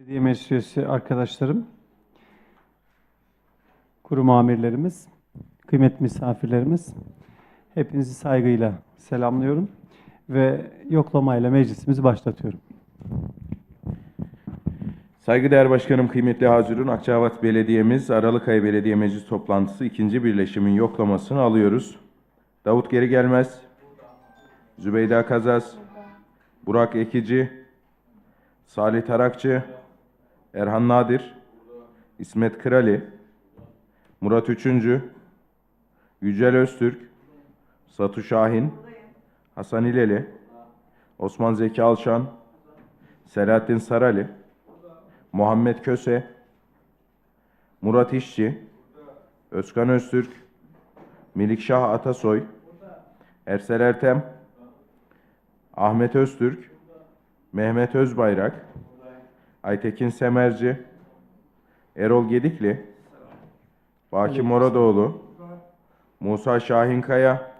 Belediye Meclis Üyesi arkadaşlarım, kurum amirlerimiz, kıymetli misafirlerimiz, hepinizi saygıyla selamlıyorum ve yoklamayla meclisimizi başlatıyorum. Saygıdeğer Başkanım, kıymetli Hazirun, Akçabat Belediye'miz Aralık ayı Belediye Meclis toplantısı ikinci birleşimin yoklamasını alıyoruz. Davut Geri Gelmez, Zübeyda Kazas, Burak Ekici, Salih Tarakçı, Erhan Nadir, İsmet Krali, Murat Üçüncü, Yücel Öztürk, Satu Şahin, Hasan İleli, Osman Zeki Alşan, Selahattin Sarali, Muhammed Köse, Murat İşçi, Özkan Öztürk, Melikşah Atasoy, Ersel Ertem, Ahmet Öztürk, Mehmet Özbayrak, Aytekin Semerci, Erol Gedikli, Baki Moradoğlu, Musa Şahinkaya,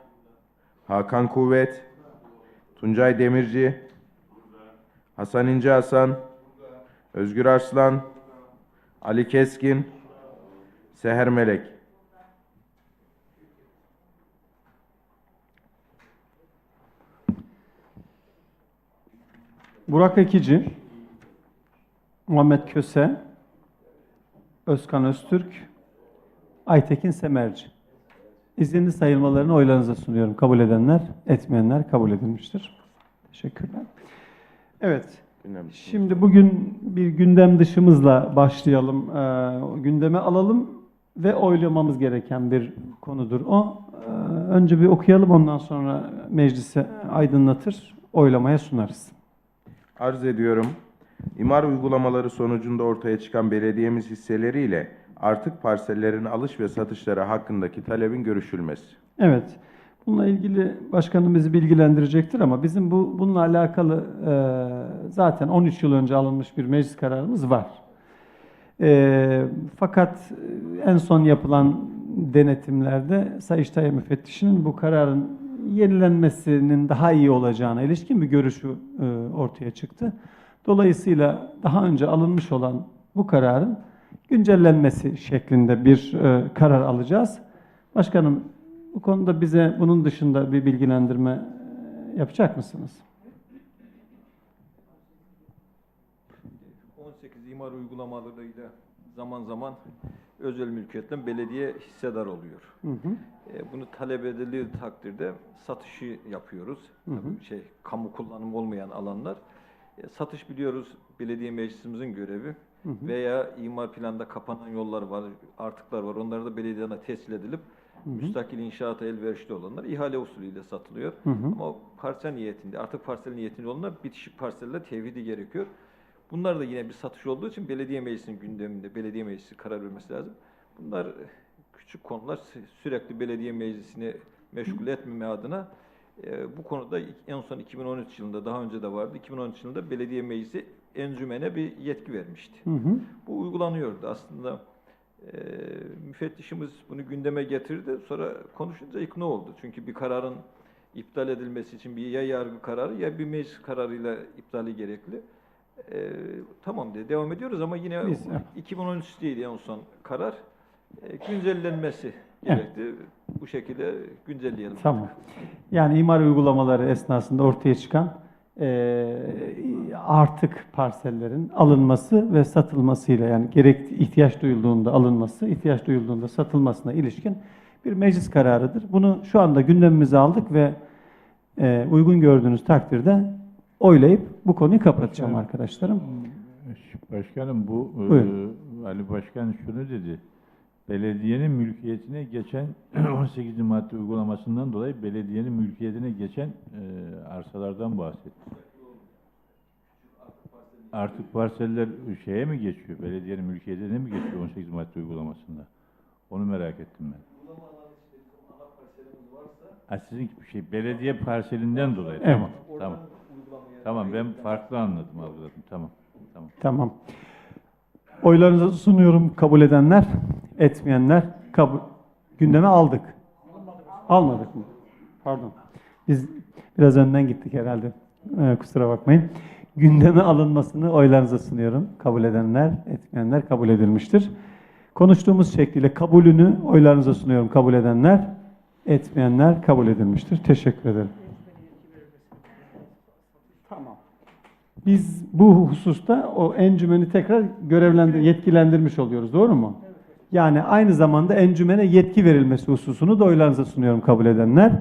Hakan Kuvvet, Tuncay Demirci, Hasan İnce Hasan, Özgür Arslan, Ali Keskin, Seher Melek. Burak Ekici, Muhammed Köse, Özkan Öztürk, Aytekin Semerci. İzinli sayılmalarını oylarınıza sunuyorum. Kabul edenler, etmeyenler kabul edilmiştir. Teşekkürler. Evet. Şimdi bugün bir gündem dışımızla başlayalım. Ee, gündeme alalım ve oylamamız gereken bir konudur. O Ee, önce bir okuyalım ondan sonra meclise aydınlatır, oylamaya sunarız. Arz ediyorum. İmar uygulamaları sonucunda ortaya çıkan belediyemiz hisseleriyle artık parsellerin alış ve satışları hakkındaki talebin görüşülmesi. Evet. Bununla ilgili başkanım bizi bilgilendirecektir ama bizim bu bununla alakalı e, zaten 13 yıl önce alınmış bir meclis kararımız var. E, fakat en son yapılan denetimlerde Sayıştay müfettişinin bu kararın yenilenmesinin daha iyi olacağına ilişkin bir görüşü e, ortaya çıktı. Dolayısıyla daha önce alınmış olan bu kararın güncellenmesi şeklinde bir e, karar alacağız. Başkanım bu konuda bize bunun dışında bir bilgilendirme e, yapacak mısınız? 18 imar uygulamalarıyla zaman zaman özel mülkiyetten belediye hissedar oluyor. Hı hı. E, bunu talep edildiği takdirde satışı yapıyoruz. Hı hı. Tabii şey kamu kullanımı olmayan alanlar. E, satış biliyoruz belediye meclisimizin görevi. Hı hı. Veya imar planında kapanan yollar var, artıklar var. Onları da belediyene teslim edilip Hı hı. müstakil inşaata elverişli olanlar ihale usulüyle satılıyor. Hı hı. Ama parsel niyetinde, artık parsel niyetinde olanlar bitişik parselle tevhidi gerekiyor. Bunlar da yine bir satış olduğu için belediye meclisinin gündeminde, belediye meclisi karar vermesi lazım. Bunlar küçük konular sü- sürekli belediye meclisini meşgul etmeme adına e, bu konuda en son 2013 yılında daha önce de vardı. 2013 yılında belediye meclisi encümene bir yetki vermişti. Hı hı. Bu uygulanıyordu aslında. E, müfettişimiz bunu gündeme getirdi. Sonra konuşunca ikna oldu. Çünkü bir kararın iptal edilmesi için bir ya yargı kararı ya bir meclis kararıyla iptali gerekli. E, tamam diye devam ediyoruz ama yine Biz- 2013 değil en son karar. E, güncellenmesi Evet. gerekti. Bu şekilde güncelleyelim. Tamam. Yani imar uygulamaları esnasında ortaya çıkan e, artık parsellerin alınması ve satılmasıyla yani gerek ihtiyaç duyulduğunda alınması, ihtiyaç duyulduğunda satılmasına ilişkin bir meclis kararıdır. Bunu şu anda gündemimize aldık ve e, uygun gördüğünüz takdirde oylayıp bu konuyu kapatacağım Başkanım. arkadaşlarım. Başkanım bu e. Ali Başkan şunu dedi. Belediyenin mülkiyetine geçen 18 madde uygulamasından dolayı belediyenin mülkiyetine geçen e, arsalardan bahsetti. Artık parseller şeye mi geçiyor? Belediyenin mülkiyetine mi geçiyor 18 madde uygulamasında? Onu merak ettim ben. Ha, sizin bir şey belediye parselinden dolayı Evet. tamam tamam. Tamam ben farklı anladım algıladım tamam. Tamam. Tamam. Oylarınızı sunuyorum kabul edenler, etmeyenler kabul gündeme aldık. Almadık mı? Pardon. Biz biraz önden gittik herhalde. Ee, kusura bakmayın. gündeme alınmasını oylarınıza sunuyorum. Kabul edenler, etmeyenler kabul edilmiştir. Konuştuğumuz şekliyle kabulünü oylarınıza sunuyorum. Kabul edenler, etmeyenler kabul edilmiştir. Teşekkür ederim. Tamam. Biz bu hususta o encümeni tekrar görevlendir, yetkilendirmiş oluyoruz. Doğru mu? Yani aynı zamanda encümene yetki verilmesi hususunu da oylarınıza sunuyorum kabul edenler,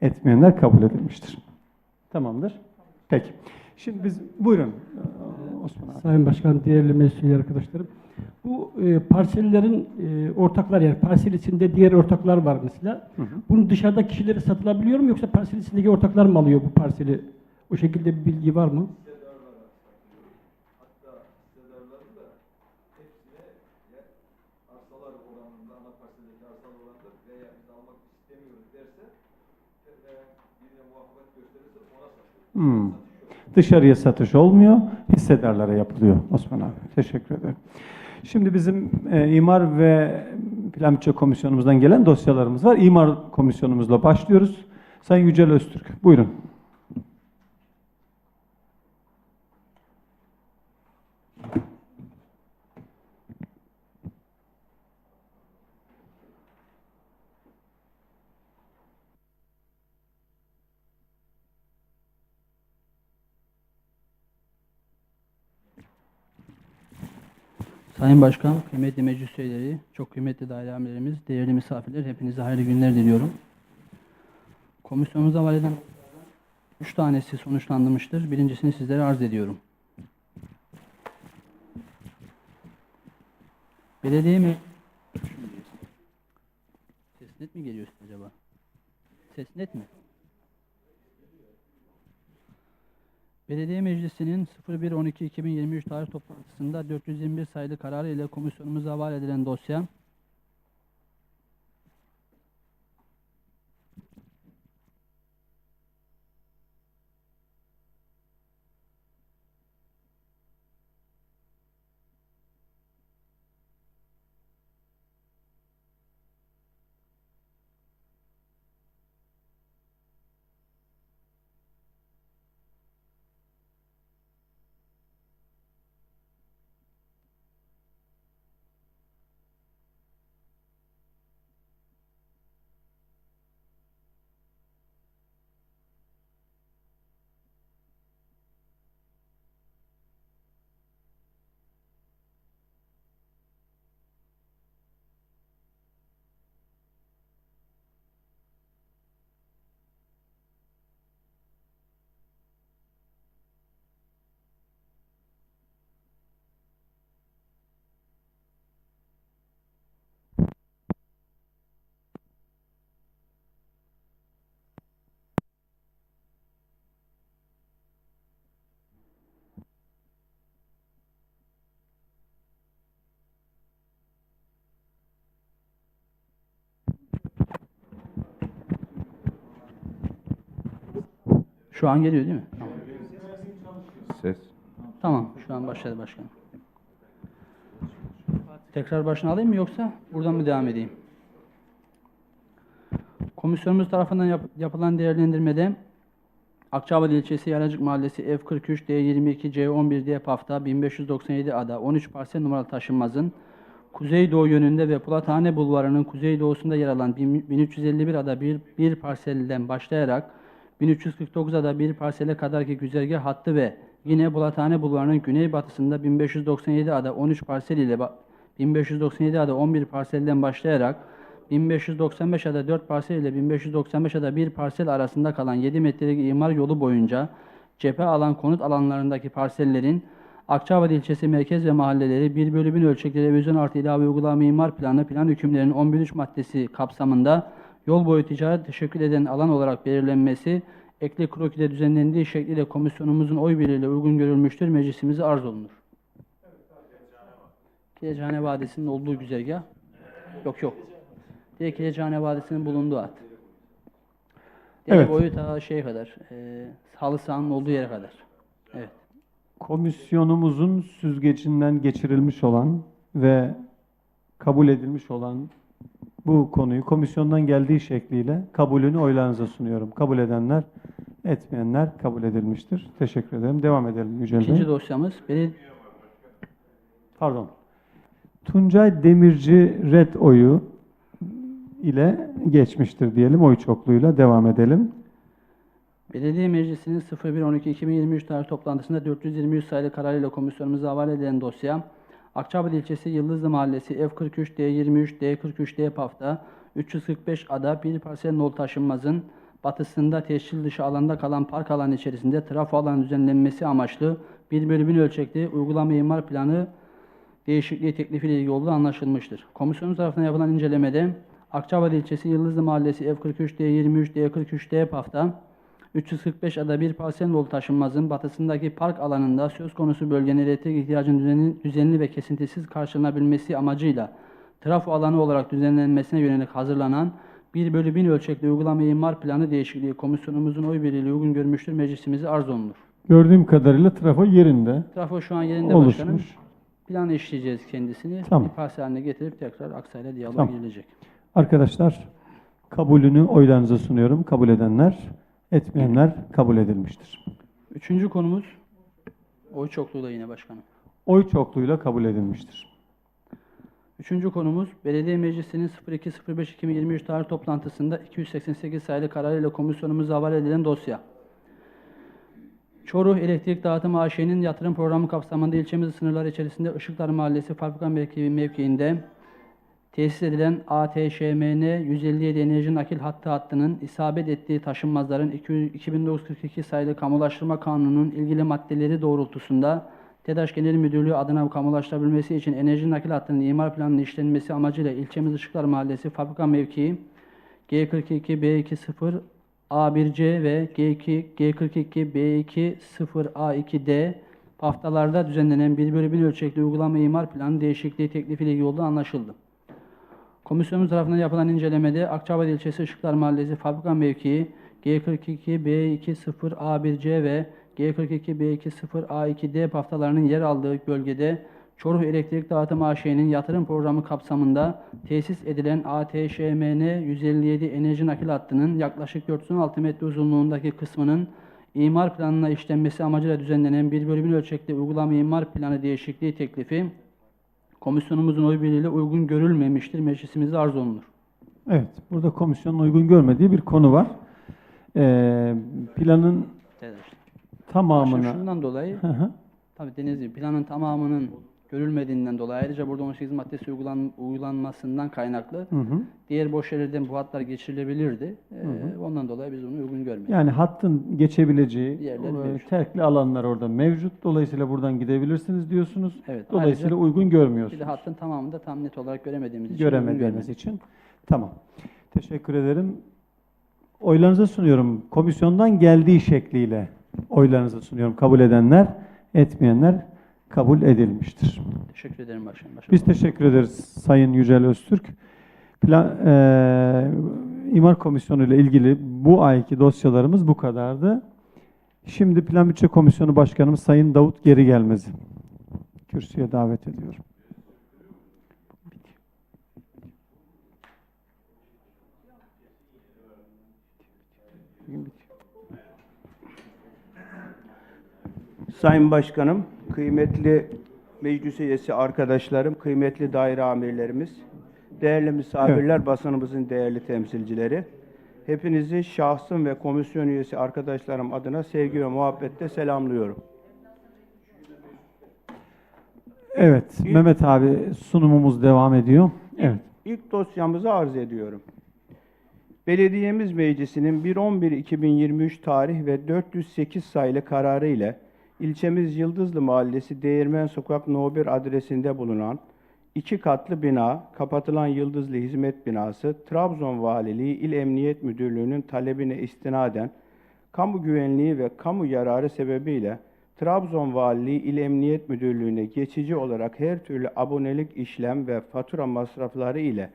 etmeyenler kabul edilmiştir. Tamamdır. Peki. Şimdi biz buyurun ee, Osman abi. Sayın Başkan, değerli meclis üyeleri arkadaşlarım. Bu e, parsellerin e, ortaklar yani parsel içinde diğer ortaklar var mesela. Hı hı. Bunu dışarıda kişilere satılabiliyor mu yoksa parsel içindeki ortaklar mı alıyor bu parseli? O şekilde bir bilgi var mı? Hmm. Dışarıya satış olmuyor, hissedarlara yapılıyor Osman abi. Teşekkür ederim. Şimdi bizim e, İmar ve Plan Bütçe Komisyonumuzdan gelen dosyalarımız var. İmar Komisyonumuzla başlıyoruz. Sayın Yücel Öztürk, buyurun. Sayın Başkan, kıymetli meclis üyeleri, çok kıymetli daire değerli misafirler, hepinize hayırlı günler diliyorum. Komisyonumuza var eden üç tanesi sonuçlandırmıştır. Birincisini sizlere arz ediyorum. Belediye mi? Ses net mi geliyor acaba? Ses net mi? Belediye Meclisi'nin 01.12.2023 tarih toplantısında 421 sayılı kararı ile komisyonumuza havale edilen dosya şu an geliyor değil mi? Tamam. Ses. Tamam, şu an başladı başkanım. Tekrar başına alayım mı yoksa buradan mı devam edeyim? Komisyonumuz tarafından yap- yapılan değerlendirmede Akçabat ilçesi Yaracık Mahallesi F43 D22 C11 D Pafta 1597 ada 13 parsel numaralı taşınmazın kuzeydoğu yönünde ve Pulathane Bulvarı'nın kuzeydoğusunda yer alan 1351 ada bir, bir parselden başlayarak 1349 ada bir parsele kadarki güzergah hattı ve yine Bulathane Bulvarı'nın güneybatısında 1597 ada 13 parsel ile ba- 1597 ada 11 parselden başlayarak 1595 ada 4 parsel ile 1595 ada 1 parsel arasında kalan 7 metrelik imar yolu boyunca cephe alan konut alanlarındaki parsellerin Akçabat ilçesi merkez ve mahalleleri 1 bölü 1000 ölçekli revizyon artı ilave uygulama imar planı plan hükümlerinin 11.3 maddesi kapsamında yol boyu ticaret teşekkül eden alan olarak belirlenmesi ekli krokide düzenlendiği şekliyle komisyonumuzun oy birliğiyle uygun görülmüştür. Meclisimize arz olunur. Kirecihane Vadisi'nin olduğu güzergah. Yok yok. Direkt Kirecihane Vadisi'nin bulunduğu hat. Dere Evet. boyu ta şey kadar. E, halı sahanın olduğu yere kadar. Evet. Komisyonumuzun süzgecinden geçirilmiş olan ve kabul edilmiş olan bu konuyu komisyondan geldiği şekliyle kabulünü oylarınıza sunuyorum. Kabul edenler, etmeyenler kabul edilmiştir. Teşekkür ederim. Devam edelim Yücel Bey. İkinci dosyamız belediye Pardon. Tuncay Demirci red oyu ile geçmiştir diyelim. Oy çokluğuyla devam edelim. Belediye Meclisi'nin 01.12.2023 tarih toplantısında 423 sayılı kararıyla komisyonumuza havale edilen dosya, Akçabat ilçesi Yıldızlı Mahallesi F43 D23 D43 D Paf'ta 345 ada bir parsel nol taşınmazın batısında tescil dışı alanda kalan park alanı içerisinde trafo alanı düzenlenmesi amaçlı bir bölü bir ölçekli uygulama imar planı değişikliği teklifiyle ilgili olduğu anlaşılmıştır. Komisyonun tarafından yapılan incelemede Akçabat ilçesi Yıldızlı Mahallesi F43 D23 D43 D Paf'ta 345 ada bir parsel yol taşınmazın batısındaki park alanında söz konusu bölgenin elektrik ihtiyacının düzenli, düzenli ve kesintisiz karşılanabilmesi amacıyla trafo alanı olarak düzenlenmesine yönelik hazırlanan 1 bölü 1000 ölçekli uygulama imar planı değişikliği komisyonumuzun oy birliğiyle uygun görmüştür. Meclisimize arz olunur. Gördüğüm kadarıyla trafo yerinde Trafo şu an yerinde başkanım. oluşmuş. Plan işleyeceğiz kendisini. Tamam. Bir parsel haline getirip tekrar Aksa'yla diyalog Tamam. girilecek. Arkadaşlar kabulünü oylarınıza sunuyorum. Kabul edenler, etmeyenler kabul edilmiştir. Üçüncü konumuz oy çokluğu da yine başkanım. Oy çokluğuyla kabul edilmiştir. Üçüncü konumuz Belediye Meclisi'nin 02.05.2023 tarih toplantısında 288 sayılı kararıyla komisyonumuza havale edilen dosya. Çoruh Elektrik Dağıtım AŞ'nin yatırım programı kapsamında ilçemizin sınırları içerisinde Işıklar Mahallesi Fabrika mevki, mevkiinde tesis edilen ATŞMN 157 enerji nakil hattı hattının isabet ettiği taşınmazların 2942 sayılı kamulaştırma kanununun ilgili maddeleri doğrultusunda TEDAŞ Genel Müdürlüğü adına kamulaştırabilmesi için enerji nakil hattının imar planının işlenmesi amacıyla ilçemiz Işıklar Mahallesi Fabrika mevkii G42 B20 A1C ve G2 G42 B2 0 A2D haftalarda düzenlenen 1 bölü 1000 ölçekli uygulama imar planı değişikliği teklifiyle olduğu anlaşıldı. Komisyonumuz tarafından yapılan incelemede Akçabat ilçesi Işıklar Mahallesi fabrika mevkii G42 B20 A1C ve G42 B20 A2D haftalarının yer aldığı bölgede Çoruh Elektrik Dağıtım AŞ'nin yatırım programı kapsamında tesis edilen ATŞMN 157 enerji nakil hattının yaklaşık 416 metre uzunluğundaki kısmının imar planına işlenmesi amacıyla düzenlenen 1 bölü 1000 ölçekli uygulama imar planı değişikliği teklifi komisyonumuzun oy birliğiyle uygun görülmemiştir. Meclisimize arz olunur. Evet, burada komisyonun uygun görmediği bir konu var. Ee, planın Başkanım, tamamına... şundan dolayı Hı hı. tabii gibi planın tamamının görülmediğinden dolayı ayrıca burada 18 maddesi uygulan, uygulanmasından kaynaklı Hı hı. diğer boş yerlerden bu hatlar geçirilebilirdi. Ee, ondan dolayı biz onu uygun görmedik. Yani hattın geçebileceği e, terkli alanlar orada mevcut. Dolayısıyla buradan gidebilirsiniz diyorsunuz. Evet, Dolayısıyla ayrıca uygun Bir görmüyorsunuz. de hattın tamamını da tam net olarak göremediğimiz için görmedik. için. Tamam. Teşekkür ederim. Oylarınıza sunuyorum. Komisyondan geldiği şekliyle oylarınıza sunuyorum. Kabul edenler, etmeyenler kabul edilmiştir. Teşekkür ederim başkanım. Başka Biz teşekkür ederiz Sayın Yücel Öztürk. Plan, eee İmar Komisyonu ile ilgili bu ayki dosyalarımız bu kadardı. Şimdi Plan Bütçe Komisyonu Başkanımız Sayın Davut Geri Gelmez'i kürsüye davet ediyorum. Sayın Başkanım, kıymetli meclis üyesi arkadaşlarım, kıymetli daire amirlerimiz, değerli misafirler, basınımızın değerli temsilcileri. Hepinizi şahsım ve komisyon üyesi arkadaşlarım adına sevgi ve muhabbetle selamlıyorum. Evet, Mehmet abi sunumumuz devam ediyor. Evet. İlk dosyamızı arz ediyorum. Belediyemiz Meclisi'nin 1.11.2023 tarih ve 408 sayılı kararı ile ilçemiz Yıldızlı Mahallesi Değirmen Sokak No 1 adresinde bulunan iki katlı bina, kapatılan Yıldızlı Hizmet Binası, Trabzon Valiliği İl Emniyet Müdürlüğü'nün talebine istinaden kamu güvenliği ve kamu yararı sebebiyle Trabzon Valiliği İl Emniyet Müdürlüğü'ne geçici olarak her türlü abonelik işlem ve fatura masrafları ile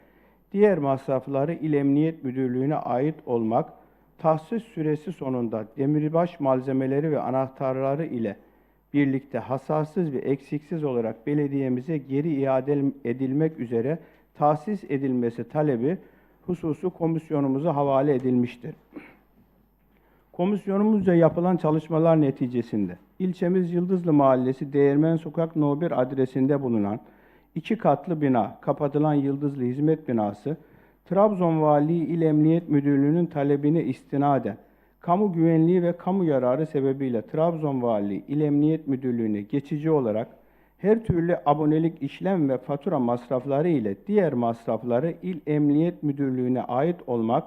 diğer masrafları İl Emniyet Müdürlüğü'ne ait olmak, tahsis süresi sonunda demirbaş malzemeleri ve anahtarları ile birlikte hasarsız ve eksiksiz olarak belediyemize geri iade edilmek üzere tahsis edilmesi talebi hususu komisyonumuza havale edilmiştir. Komisyonumuzca yapılan çalışmalar neticesinde ilçemiz Yıldızlı Mahallesi Değirmen Sokak No 1 adresinde bulunan iki katlı bina, kapatılan Yıldızlı Hizmet Binası, Trabzon Valiliği İl Emniyet Müdürlüğü'nün talebine istinaden kamu güvenliği ve kamu yararı sebebiyle Trabzon Valiliği İl Emniyet Müdürlüğü'ne geçici olarak her türlü abonelik işlem ve fatura masrafları ile diğer masrafları İl Emniyet Müdürlüğü'ne ait olmak,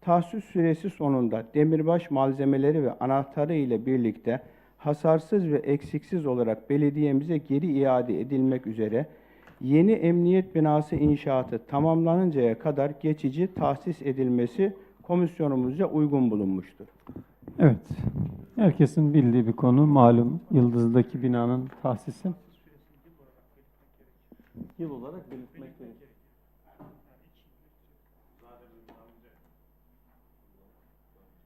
tahsis süresi sonunda demirbaş malzemeleri ve anahtarı ile birlikte hasarsız ve eksiksiz olarak belediyemize geri iade edilmek üzere yeni emniyet binası inşaatı tamamlanıncaya kadar geçici tahsis edilmesi komisyonumuzca uygun bulunmuştur. Evet. Herkesin bildiği bir konu malum Yıldız'daki binanın tahsisi. Yıl olarak belirtmek gerekiyor.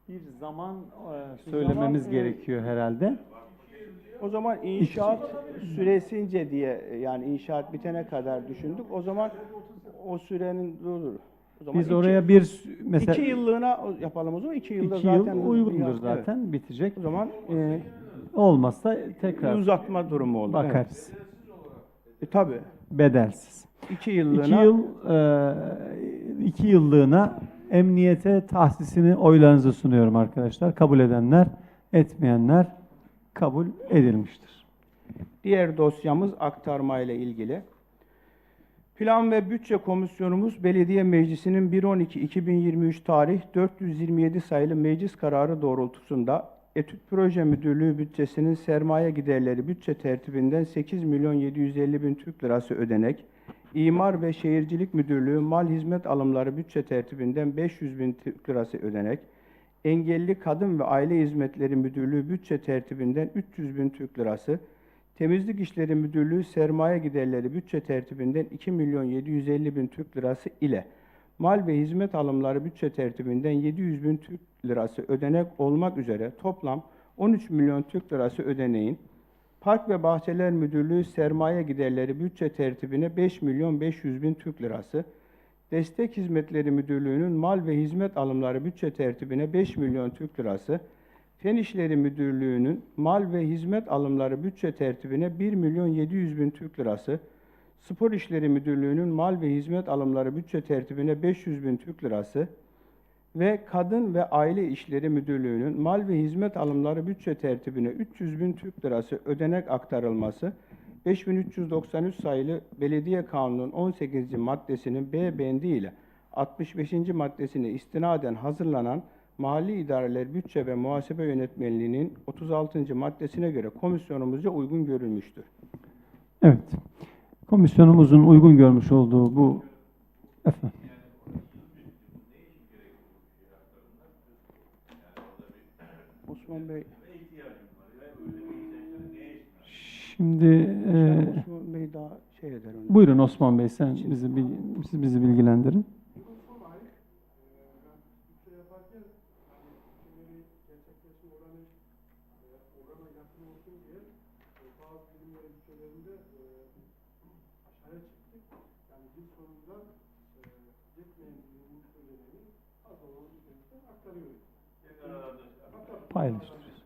Bir zaman e, söylememiz zaman, e, gerekiyor herhalde. O zaman inşaat süresince diye yani inşaat bitene kadar düşündük. O zaman o sürenin dur dur. O zaman Biz iki, oraya bir mesela iki yıllığına yapalım o zaman. iki yılda iki zaten yıl uygundur Evet. zaten bitecek. O zaman e, Olmazsa tekrar uzatma durumu olur. Evet. bakarız. E, tabii. Bedelsiz. İki yıllığına İki yıl e, iki yıllığına emniyete tahsisini oylarınıza sunuyorum arkadaşlar. Kabul edenler, etmeyenler kabul edilmiştir. Diğer dosyamız aktarma ile ilgili. Plan ve Bütçe Komisyonumuz Belediye Meclisi'nin 1.12.2023 tarih 427 sayılı meclis kararı doğrultusunda Etüt Proje Müdürlüğü bütçesinin sermaye giderleri bütçe tertibinden 8 milyon 750 bin Türk lirası ödenek, İmar ve Şehircilik Müdürlüğü mal hizmet alımları bütçe tertibinden 500 bin Türk lirası ödenek, Engelli Kadın ve Aile Hizmetleri Müdürlüğü bütçe tertibinden 300 bin Türk lirası, Temizlik İşleri Müdürlüğü sermaye giderleri bütçe tertibinden 2 milyon 750 bin Türk lirası ile mal ve hizmet alımları bütçe tertibinden 700 bin Türk lirası ödenek olmak üzere toplam 13 milyon Türk lirası ödeneğin Park ve Bahçeler Müdürlüğü sermaye giderleri bütçe tertibine 5 milyon 500 bin Türk lirası, Destek Hizmetleri Müdürlüğü'nün mal ve hizmet alımları bütçe tertibine 5 milyon Türk lirası, Fen İşleri Müdürlüğü'nün mal ve hizmet alımları bütçe tertibine 1 milyon 700 bin Türk lirası, Spor İşleri Müdürlüğü'nün mal ve hizmet alımları bütçe tertibine 500 bin Türk lirası ve Kadın ve Aile İşleri Müdürlüğü'nün mal ve hizmet alımları bütçe tertibine 300 bin Türk lirası ödenek aktarılması, 5393 sayılı Belediye Kanunu'nun 18. maddesinin B bendi ile 65. maddesine istinaden hazırlanan Mahalli İdareler Bütçe ve Muhasebe Yönetmeliği'nin 36. maddesine göre komisyonumuzca uygun görülmüştür. Evet. Komisyonumuzun uygun görmüş olduğu bu efendim. Osman Bey, Şimdi e, Osman Bey daha şey eder onu. buyurun Osman Bey sen bizi bil- siz bizi bilgilendirin. Paylaşıyoruz.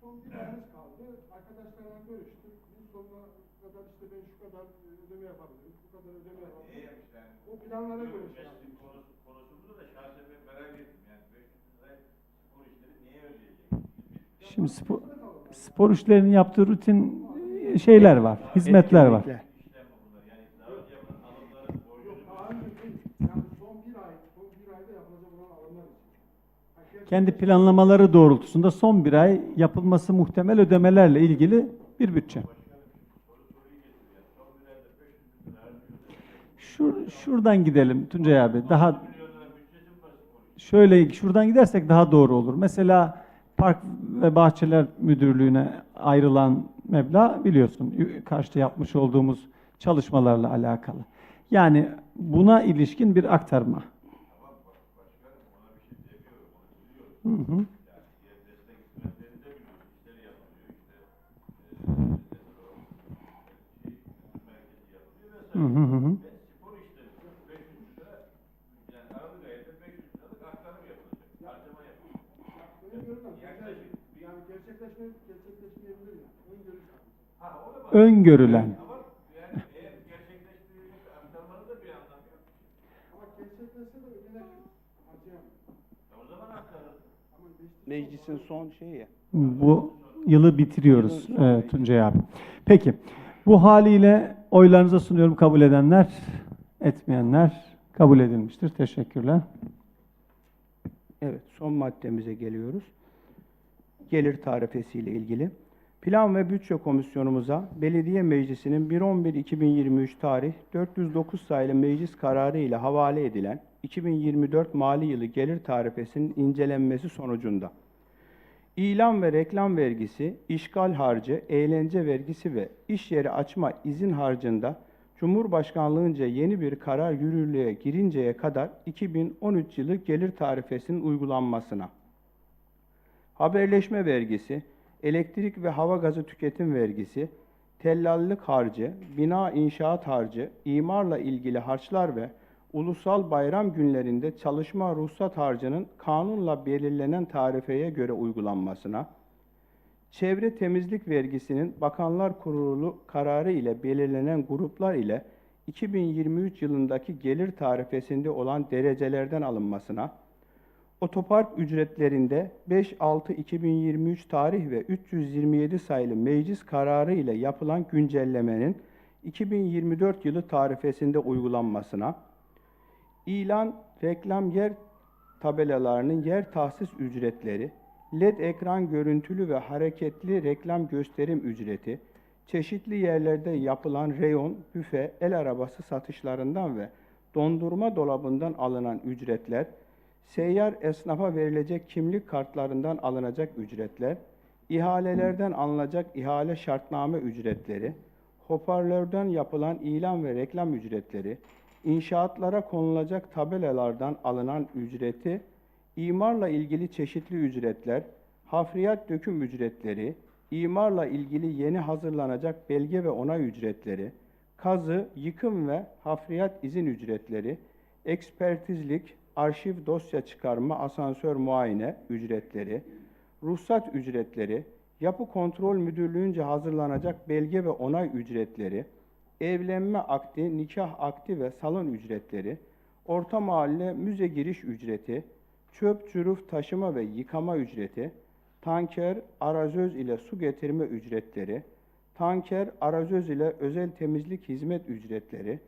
Son bir ayımız kaldı. Arkadaşlarla görüştük. Yıl sonuna kadar işte ben şu kadar ödeme yapabilirim, bu kadar ödeme yapabilirim. O planlara göre şey yaptık. Şimdi spor, spor işlerinin yaptığı rutin şeyler var, hizmetler var. Etkinlikler. Daha önce değil. Yani son bir ay, son bir ayda yapılacak olan alımlar için. Ha, gerçi Kendi planlamaları doğrultusunda son bir ay yapılması muhtemel ödemelerle ilgili bir bütçe. Şur, şuradan gidelim Tuncay abi. Daha şöyle şuradan gidersek daha doğru olur. Mesela Park ve Bahçeler Müdürlüğü'ne ayrılan meblağ biliyorsun karşıda yapmış olduğumuz çalışmalarla alakalı. Yani buna ilişkin bir aktarma. Hı hı. Hı hı hı. Meclis- Meclisin son şeyi ya. Bu yılı bitiriyoruz e, Tuncay abi. Peki. Bu haliyle oylarınıza sunuyorum kabul edenler, etmeyenler kabul edilmiştir. Teşekkürler. Evet, son maddemize geliyoruz. Gelir tarifesiyle ilgili. Plan ve Bütçe Komisyonumuza Belediye Meclisi'nin 1.11.2023 tarih 409 sayılı meclis kararı ile havale edilen 2024 mali yılı gelir tarifesinin incelenmesi sonucunda İlan ve reklam vergisi, işgal harcı, eğlence vergisi ve iş yeri açma izin harcında Cumhurbaşkanlığınca yeni bir karar yürürlüğe girinceye kadar 2013 yılı gelir tarifesinin uygulanmasına, haberleşme vergisi, elektrik ve hava gazı tüketim vergisi, tellallık harcı, bina inşaat harcı, imarla ilgili harçlar ve ulusal bayram günlerinde çalışma ruhsat harcının kanunla belirlenen tarifeye göre uygulanmasına, çevre temizlik vergisinin Bakanlar Kurulu kararı ile belirlenen gruplar ile 2023 yılındaki gelir tarifesinde olan derecelerden alınmasına, otopark ücretlerinde 5-6-2023 tarih ve 327 sayılı meclis kararı ile yapılan güncellemenin 2024 yılı tarifesinde uygulanmasına, ilan, reklam yer tabelalarının yer tahsis ücretleri, LED ekran görüntülü ve hareketli reklam gösterim ücreti, çeşitli yerlerde yapılan reyon, büfe, el arabası satışlarından ve dondurma dolabından alınan ücretler, seyyar esnafa verilecek kimlik kartlarından alınacak ücretler, ihalelerden alınacak ihale şartname ücretleri, hoparlörden yapılan ilan ve reklam ücretleri, inşaatlara konulacak tabelalardan alınan ücreti, imarla ilgili çeşitli ücretler, hafriyat döküm ücretleri, imarla ilgili yeni hazırlanacak belge ve onay ücretleri, kazı, yıkım ve hafriyat izin ücretleri, ekspertizlik, arşiv dosya çıkarma, asansör muayene ücretleri, ruhsat ücretleri, yapı kontrol müdürlüğünce hazırlanacak belge ve onay ücretleri, evlenme akdi, nikah akdi ve salon ücretleri, orta mahalle müze giriş ücreti, çöp çürüf taşıma ve yıkama ücreti, tanker, arazöz ile su getirme ücretleri, tanker, arazöz ile özel temizlik hizmet ücretleri,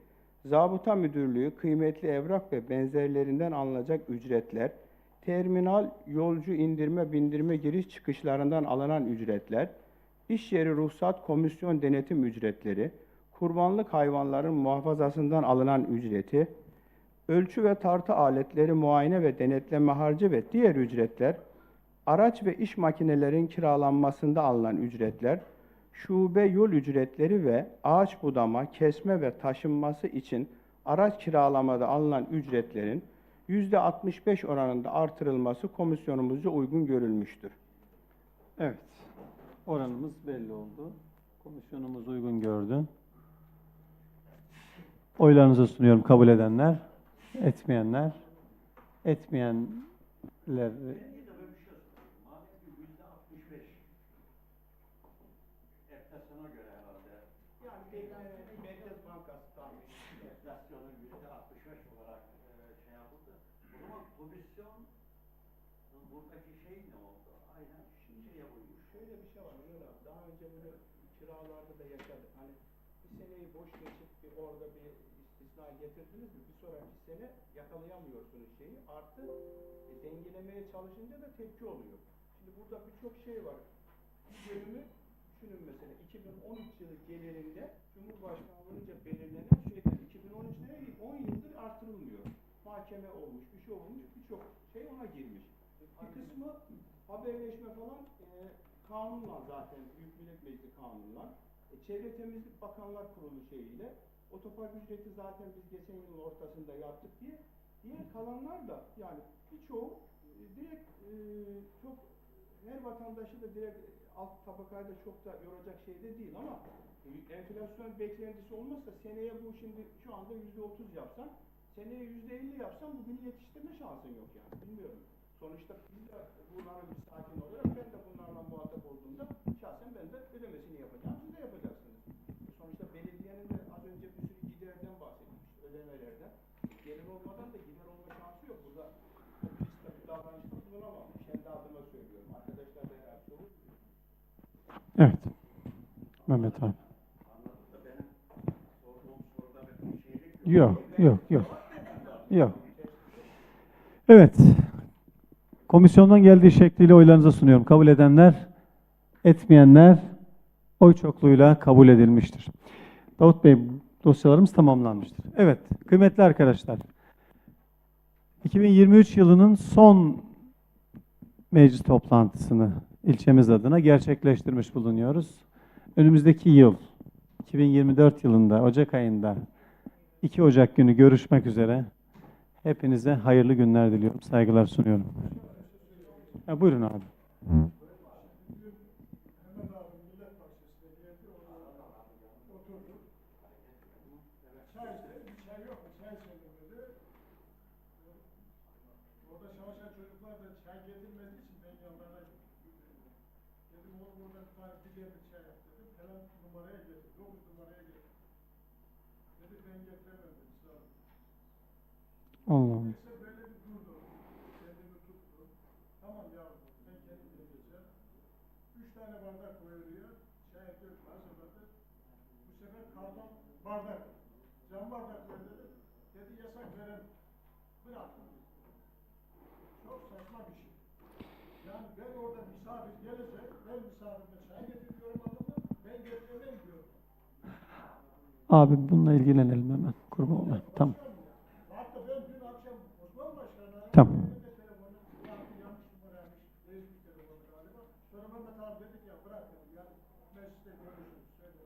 zabıta müdürlüğü, kıymetli evrak ve benzerlerinden alınacak ücretler, terminal, yolcu indirme, bindirme giriş çıkışlarından alınan ücretler, iş yeri ruhsat, komisyon denetim ücretleri, kurbanlık hayvanların muhafazasından alınan ücreti, ölçü ve tartı aletleri muayene ve denetleme harcı ve diğer ücretler, araç ve iş makinelerin kiralanmasında alınan ücretler, şube yol ücretleri ve ağaç budama, kesme ve taşınması için araç kiralamada alınan ücretlerin %65 oranında artırılması komisyonumuzca uygun görülmüştür. Evet. Oranımız belli oldu. Komisyonumuz uygun gördü. Oylarınızı sunuyorum kabul edenler, etmeyenler, etmeyenler Merkez Bankası tahmini enflasyonun yüzde 65 olarak şey yapıldı. O zaman komisyon buradaki şey ne oldu? Aynen şeye uymuş. Şöyle bir şey var Ömer abi. Daha önce bunu kiralarda da yaşadık. Hani bir seneyi boş geçip bir orada bir istisna getirdiniz mi? Bir sonraki sene yakalayamıyorsunuz şeyi. Artı e, dengelemeye çalışınca da tepki oluyor. Şimdi burada birçok şey var. Bir bölümü düşünün mesela 2013 yılı gelirinde Cumhurbaşkanlığınca belirlenen şeyler 2013'te 10 yıldır artırılmıyor. Mahkeme olmuş, bir şey olmuş, birçok şey ona girmiş. Bir kısmı haberleşme falan e, kanunla zaten Büyük Millet Meclisi kanunla. E, Çevre Temizlik Bakanlar Kurulu şeyiyle otopark ücreti zaten biz geçen yılın ortasında yaptık diye. Diğer kalanlar da yani birçoğu e, direkt e, her vatandaşı da direkt alt tabakayı da çok da yoracak şey de değil ama Enflasyon beklentisi olmazsa seneye bu şimdi şu anda yüzde otuz yapsan, seneye yüzde elli yapsan bugün yetiştirme şansın yok yani. Bilmiyorum. Sonuçta biz de bunların bir sakin olarak ben de bunlarla muhatap olduğumda şahsen ben de ödemesini yapacağım. Siz de yapacaksınız. Sonuçta belediyenin de az önce bir sürü giderden bahsedilmiş, ödemelerden. Gelir olmadan da gider olma şansı yok. Burada çok pis tabii davranışta bulunamam. Kendi adıma söylüyorum. Arkadaşlar da herhalde soru Evet. Mehmet abi. Yok, yok, yok. Yok. Evet. Komisyondan geldiği şekliyle oylarınıza sunuyorum. Kabul edenler, etmeyenler oy çokluğuyla kabul edilmiştir. Davut Bey, dosyalarımız tamamlanmıştır. Evet, kıymetli arkadaşlar. 2023 yılının son meclis toplantısını ilçemiz adına gerçekleştirmiş bulunuyoruz. Önümüzdeki yıl 2024 yılında Ocak ayında 2 Ocak günü görüşmek üzere. Hepinize hayırlı günler diliyorum. Saygılar sunuyorum. Ha, buyurun abi Millet Bahçesi'ne geldi. Orada oturduk. Çay istedi. Bir çay yok mu? Çay içelim dedi. Orada çalışan çocuklar da çay getirmediği için ben yanlarına gittim. Dedim oğlum orada bir tane bir bir çay yap dedim. Hemen numaraya getir. Dokuz numaraya getir. Dedi ben getiremem dedi. Sağ olun. Allah Allah. Neyse böyle bir durdu. Kendini tuttu. Tamam yavrum ben kendim getireceğim. Üç tane bardak koyuyor. Çaya dök hazırladı. Bu sefer karton bardak. Cam bardak ver dedi. Dedi yasak veremem. Bıraktım. Çok saçma bir. Yani ben orada misafir gelecek. Ben misafirime çay getiriyorum adamı. Ben getiremem diyorum. Abi bununla ilgilenelim hemen. Kurban olayım. Tamam. Söyle.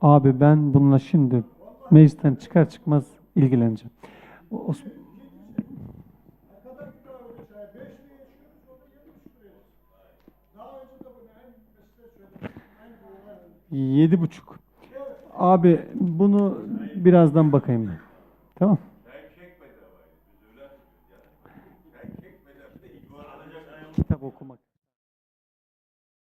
Abi ben bununla şimdi meclisten çıkar çıkmaz ilgileneceğim. O- Os- Ne kadar güzel öyle çay. 5 liraya içiyoruz orada 7,5 liraya içiyoruz. Daha önce de bunu en size söyledim. En doğru. Yedi buçuk. Abi bunu birazdan bakayım. Tamam. vou comer.